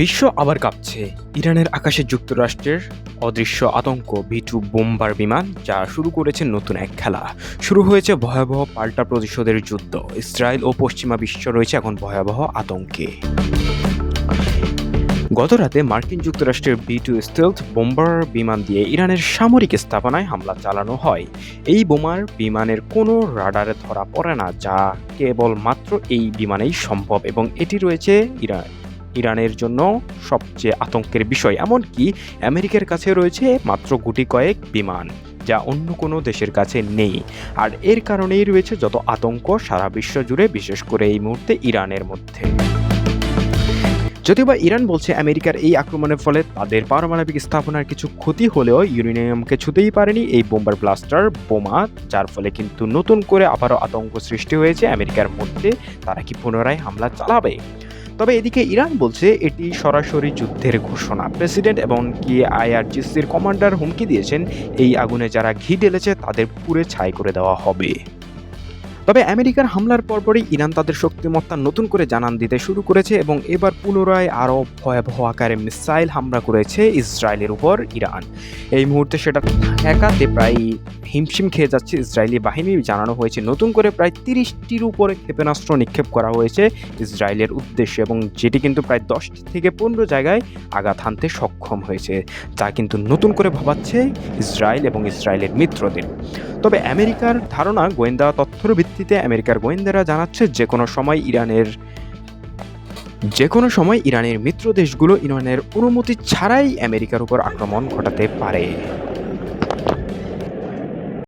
বিশ্ব আবার কাঁপছে। ইরানের আকাশে যুক্তরাষ্ট্রের অদৃশ্য আতঙ্ক ভিটু বোম্বার বিমান, যা শুরু করেছে নতুন এক খেলা। শুরু হয়েছে ভয়াবহ পাল্টা প্রতিশোধের যুদ্ধ। ইসরায়েল ও পশ্চিমা বিশ্ব রয়েছে এখন ভয়াবহ আতঙ্কে। গতরাতে মার্কিন যুক্তরাষ্ট্রের বি টু স্টেলথ বোম্বার বিমান দিয়ে ইরানের সামরিক স্থাপনায় হামলা চালানো হয়। এই বোমার বিমানের কোনো রাডারে ধরা পড়ে না, যা কেবল মাত্র এই বিমানেই সম্ভব এবং এটি রয়েছে ইরান ইরানের জন্য সবচেয়ে আতঙ্কের বিষয়, এমনকি আমেরিকার কাছে রয়েছে মাত্র গুটি কয়েক বিমান, যা অন্য কোনো দেশের কাছে নেই। আর এর কারণেই রয়েছে যত আতঙ্ক সারা বিশ্ব জুড়ে, বিশেষ করে এই মুহূর্তে ইরানের মধ্যে। যদিও বা ইরান বলছে আমেরিকার এই আক্রমণের ফলে তাদের পারমাণবিক স্থাপনার কিছু ক্ষতি হলেও ইউরেনিয়ামকে ছুতেই পারেনি এই বোম্বার ব্লাস্টার বোমা, যার ফলে কিন্তু নতুন করে আবারও আতঙ্ক সৃষ্টি হয়েছে আমেরিকার মধ্যে। তারা কি পুনরায় হামলা চালাবে? তবে এদিকে ইরান বলছে এটি সরাসরি যুদ্ধের ঘোষণা। প্রেসিডেন্ট এবং কি আইআরজিসির কমান্ডার হুমকি দিয়েছেন, এই আগুনে যারা ঘি ঢেলেছে তাদের পুরে ছাই করে দেওয়া হবে। তবে আমেরিকার হামলার পরপরই ইরান তাদের শক্তিমত্তা নতুন করে জানান দিতে শুরু করেছে এবং এবার পুনরায় আরও ভয়াবহ আকারে মিসাইল হামলা করেছে ইসরায়েলের উপর ইরান। এই মুহূর্তে সেটা ঠেকাতে প্রায় হিমশিম খেয়ে যাচ্ছে ইসরায়েলি বাহিনী। জানানো হয়েছে, নতুন করে প্রায় তিরিশটির উপরে ক্ষেপণাস্ত্র নিক্ষেপ করা হয়েছে ইসরায়েলের উদ্দেশ্যে এবং যেটি কিন্তু প্রায় দশ থেকে পনেরো জায়গায় আঘাত হানতে সক্ষম হয়েছে যা কিন্তু নতুন করে ভাবাচ্ছে ইসরায়েল এবং ইসরায়েলের মিত্রদের। তবে আমেরিকার ধারণা গোয়েন্দা তথ্যের ভিত্তিতে আমেরিকার গোয়েন্দারা জানাচ্ছে যে কোনো সময় ইরানের যে কোনো সময় ইরানের মিত্র দেশগুলো ইরানের অনুমতি ছাড়াই আমেরিকার উপর আক্রমণ ঘটাতে পারে।